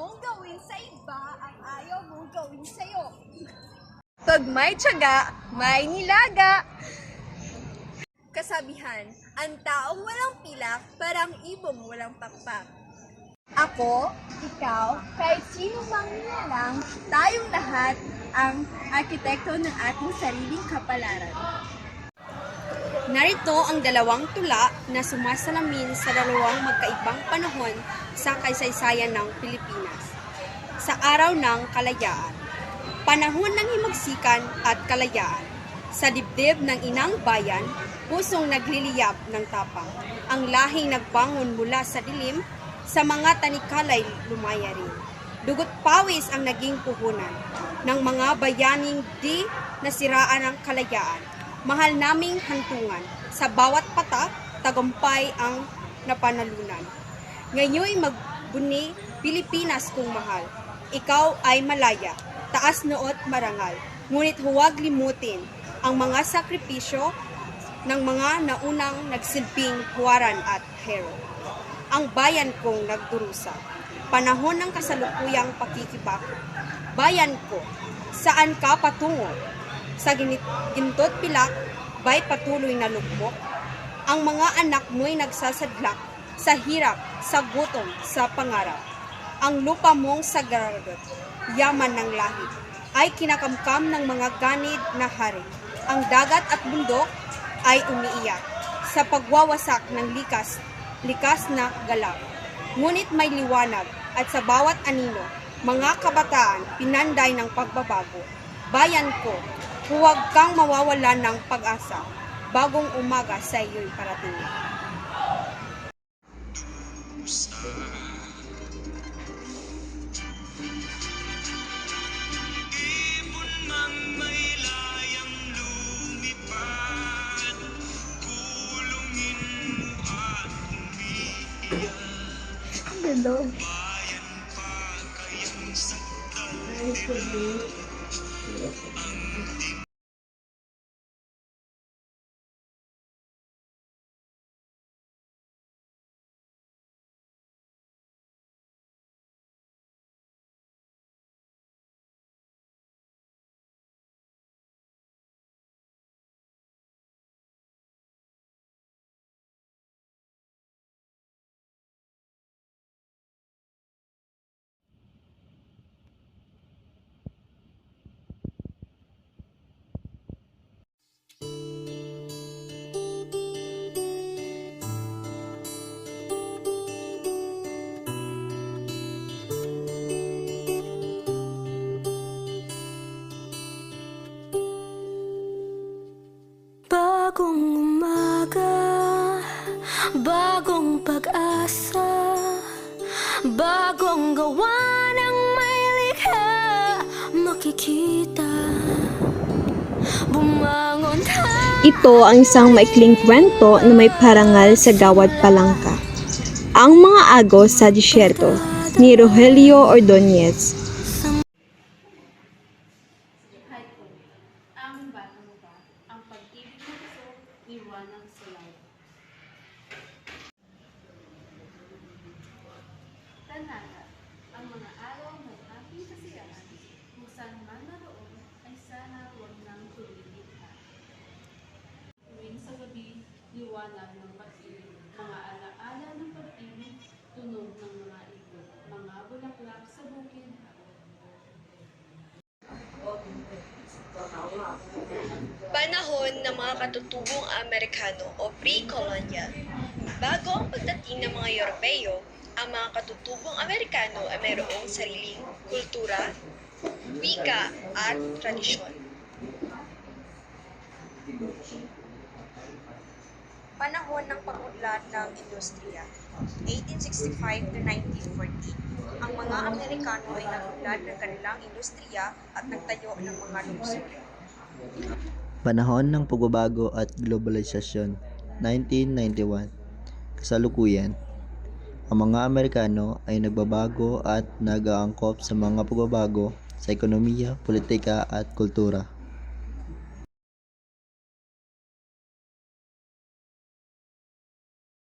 Mong gawin sa iba ang ayaw mong gawin sa'yo. Pag may tiyaga, may nilaga. Kasabihan, ang taong walang pilak, parang ibong walang pakpak. Ako, ikaw, kahit sino mang nilalang, tayong lahat ang arkitekto ng ating sariling kapalaran. Narito ang dalawang tula na sumasalamin sa dalawang magkaibang panahon sa kaysaysayan ng Pilipinas. Sa araw ng kalayaan, panahon ng himagsikan at kalayaan. Sa dibdib ng inang bayan, pusong nagliliyab ng tapang. Ang lahing nagbangon mula sa dilim, sa mga tanikalay lumaya rin. Dugot pawis ang naging puhunan ng mga bayaning di nasiraan ng kalayaan. Mahal naming hantungan. Sa bawat patak, tagumpay ang napanalunan. Ngayon'y magbuni Pilipinas kung mahal. Ikaw ay malaya, taas noot marangal. Ngunit huwag limutin ang mga sakripisyo ng mga naunang nagsilbing huwaran at hero. Ang bayan kong nagdurusa. Panahon ng kasalukuyang pakikibako. Bayan ko, saan ka patungo? Sa gintot pilak, ba'y patuloy na lugmok? Ang mga anak mo'y nagsasadlak sa hirap, sa gutom, sa pangarap. Ang lupa mong sagaragot, yaman ng lahi, ay kinakamkam ng mga ganid na hari. Ang dagat at bundok ay umiiyak sa pagwawasak ng likas, likas na galaw. Ngunit may liwanag at sa bawat anino, mga kabataan pinanday ng pagbabago. Bayan ko, huwag kang mawawalan ng pag-asa. Bagong umaga sa iyo'y parating. Ibon mang bagong pag-asa, bagong gawa ng may likha, makikita. Bumangon tayo. Ito ang isang maikling kwento na may parangal sa Gawad Palangka. Ang mga agos sa disyerto ni Rogelio Ordonez. Ang batang ba, ang pag-ibig ng puso, iwanang sulay. Tanaka, ang mga araw ng aking kasiyahan, kung saan man naroon, ay sana huwag nang tumilikha. Tuwing sa gabi, liwanag ng pag-ibig, mga alaala ng pag-ibig, tunog ng mga ibon, mga bulaklak sa bukid, Panahon ng mga katutubong Amerikano o pre-colonial. Bago ang pagdating ng mga Europeo, ang mga katutubong Amerikano ay mayroong sariling kultura, wika at tradisyon. Panahon ng pag-unlad ng industriya, 1865 to 1940, ang mga Amerikano ay nag-unlad ng kanilang industriya at nagtayo ng mga lungsod. Panahon ng pagbabago at globalisasyon 1991 Kasalukuyan Ang mga Amerikano ay nagbabago at nag-aangkop sa mga pagbabago sa ekonomiya, politika at kultura.